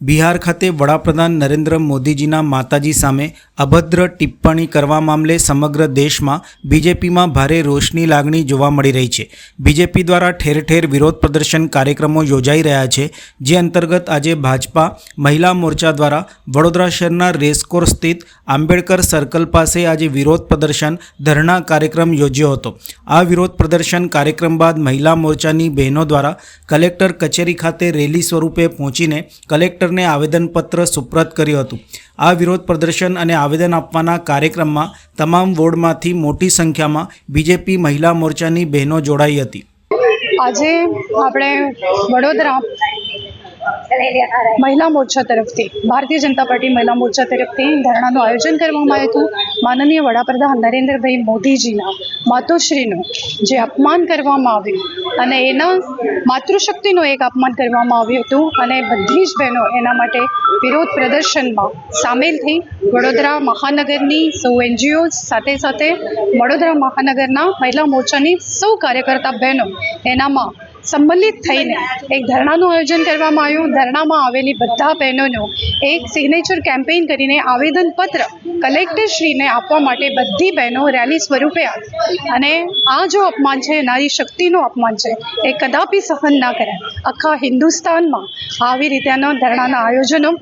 બિહાર ખાતે વડાપ્રધાન નરેન્દ્ર મોદીજીના માતાજી સામે અભદ્ર ટિપ્પણી કરવા મામલે સમગ્ર દેશમાં બીજેપીમાં ભારે રોષની લાગણી જોવા મળી રહી છે. બીજેપી દ્વારા ઠેર ઠેર વિરોધ પ્રદર્શન કાર્યક્રમો યોજાઈ રહ્યા છે, જે અંતર્ગત આજે ભાજપા મહિલા મોરચા દ્વારા વડોદરા શહેરના રેસકોર સ્થિત આંબેડકર સર્કલ પાસે આજે વિરોધ પ્રદર્શન ધરણા કાર્યક્રમ યોજ્યો હતો. આ વિરોધ પ્રદર્શન કાર્યક્રમ બાદ મહિલા મોરચાની બહેનો દ્વારા કલેક્ટર કચેરી ખાતે રેલી સ્વરૂપે પહોંચીને કલેક્ટરને આવેદનપત્ર સુપ્રત કર્યું હતું. આ વિરોધ પ્રદર્શન અને આવેદન આપવાના કાર્યક્રમમાં તમામ વોર્ડમાંથી મોટી સંખ્યામાં બીજેપી મહિલા મોરચાની બહેનો જોડાઈ હતી. આજે આપણે વડોદરા મહિલા મોરચા તરફથી. ભારતીય જનતા પાર્ટી મહિલા મોરચા તરફથી ધરણાનું આયોજન કરવામાં આવ્યું હતું. માનનીય વડાપ્રધાન નરેન્દ્રભાઈ મોદીજીના માતોશ્રીનું જે અપમાન કરવામાં આવ્યું અને એના માતૃશક્તિનું એક અપમાન કરવામાં આવ્યું હતું અને બધી જ બહેનો એના માટે વિરોધ પ્રદર્શનમાં સામેલ થઈ. વડોદરા મહાનગરની સૌ એનજીઓ સાથે સાથે વડોદરા મહાનગરના મહિલા મોરચાની સૌ કાર્યકર્તા બહેનો એનામાં સંમલિત થઈને એક ધરણાનું આયોજન કરવામાં આવ્યું. ધરણામાં આવેલી બધા બહેનોનું એક સિગ્નેચર કેમ્પેઇન કરીને આવેદનપત્ર કલેક્ટરશ્રીને આપવા માટે બધી બહેનો રેલી સ્વરૂપે આવી. અને આ જો અપમાન છે નારી શક્તિનું અપમાન છે એ કદાપી સહન ના કરાય આખા હિન્દુસ્તાનમાં આવી રીતેના ધરણાના આયોજનો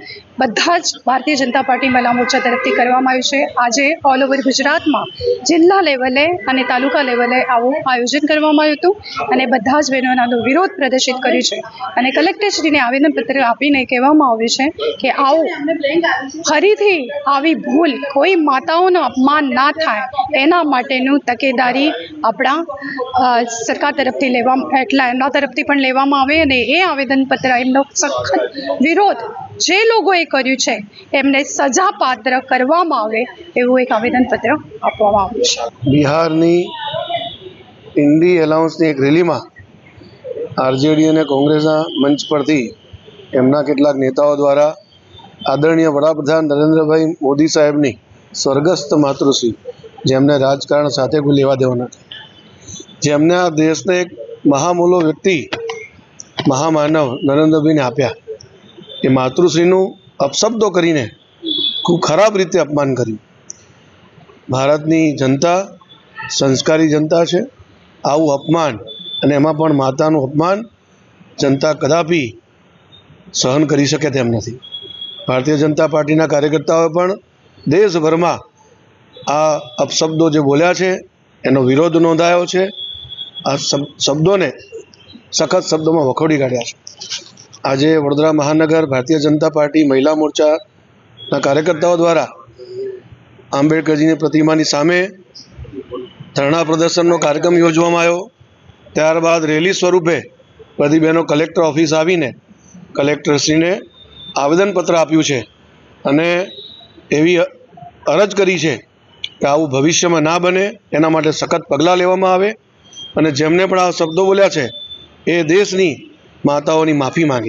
બધા જ ભારતીય જનતા પાર્ટી મહિલા મોરચા તરફથી કરવામાં આવ્યું છે. આજે ઓલ ઓવર ગુજરાતમાં જિલ્લા લેવલે અને તાલુકા લેવલે આવું આયોજન કરવામાં આવ્યું હતું. અને બધા જ બહેનોનો વિરોધ પ્રદર્શિત કર્યું છે. અને કલેક્ટરશ્રીને આવેદનપત્ર આપીને કહેવામાં આવ્યું છે કે આવું, ફરીથી આવી ભૂલ કોઈ માતાઓનું અપમાન ના થાય એના માટેનું તકેદારી આપણા સરકાર તરફથી લેવા, એટલા એમના તરફથી પણ લેવામાં આવે અને એ આવેદનપત્ર, એમનો સખત વિરોધ જે લોકોએ કર્યું છે, એમને સજા પાત્ર કરવામાં આવે એવું એક આવેદનપત્ર આપવામાં આવ્યું છે. બિહારની ઇન્ડી એલાઉન્સની એક રેલીમાં આરજેડી અને કોંગ્રેસના મંચ પરથી એમના કેટલાક નેતાઓ દ્વારા આદરણીય વડાપ્રધાન નરેન્દ્રભાઈ મોદી સાહેબની સ્વર્ગસ્થ માતૃશ્રી જેમને રાજકારણ સાથે કોઈ લેવા દેવા નથી. જેમને આ દેશને એક મહામૂલો વ્યક્તિ, મહામાનવ નરેન્દ્રભાઈને આપ્યા. એ માતૃશ્રીનું અપશબ્દો કરીને ખૂબ ખરાબ રીતે અપમાન કર્યું. ભારતની જનતા, સંસ્કારી જનતા છે. આવું અપમાન અને એમાં પણ માતાનું અપમાન જનતા કદાપી સહન કરી શકે તેમ નથી. ભારતીય જનતા પાર્ટીના કાર્યકર્તાઓએ પણ દેશભરમાં આ અપશબ્દો જે બોલ્યા છે, એનો વિરોધ નોંધાયો છે. આ શબ્દોને સખત શબ્દોમાં વખોડી કાઢ્યા છે. આજે વડોદરા મહાનગર ભારતીય જનતા પાર્ટી મહિલા મોરચાના કાર્યકર્તાઓ દ્વારા આંબેડકરજીની પ્રતિમાની સામે ધરણા પ્રદર્શનનો કાર્યક્રમ યોજવામાં આવ્યો. ત્યારબાદ રેલી સ્વરૂપે બધી બહેનો કલેક્ટર ઓફિસ આવીને કલેક્ટરશ્રીને આવેદનપત્ર આપ્યું છે અને એવી અરજ કરી છે કે આવું ભવિષ્યમાં ના બને, એના માટે સખત પગલાં લેવામાં આવે અને જેમને પણ આ શબ્દો બોલ્યા છે, એ દેશની માતાઓની માફી માંગે.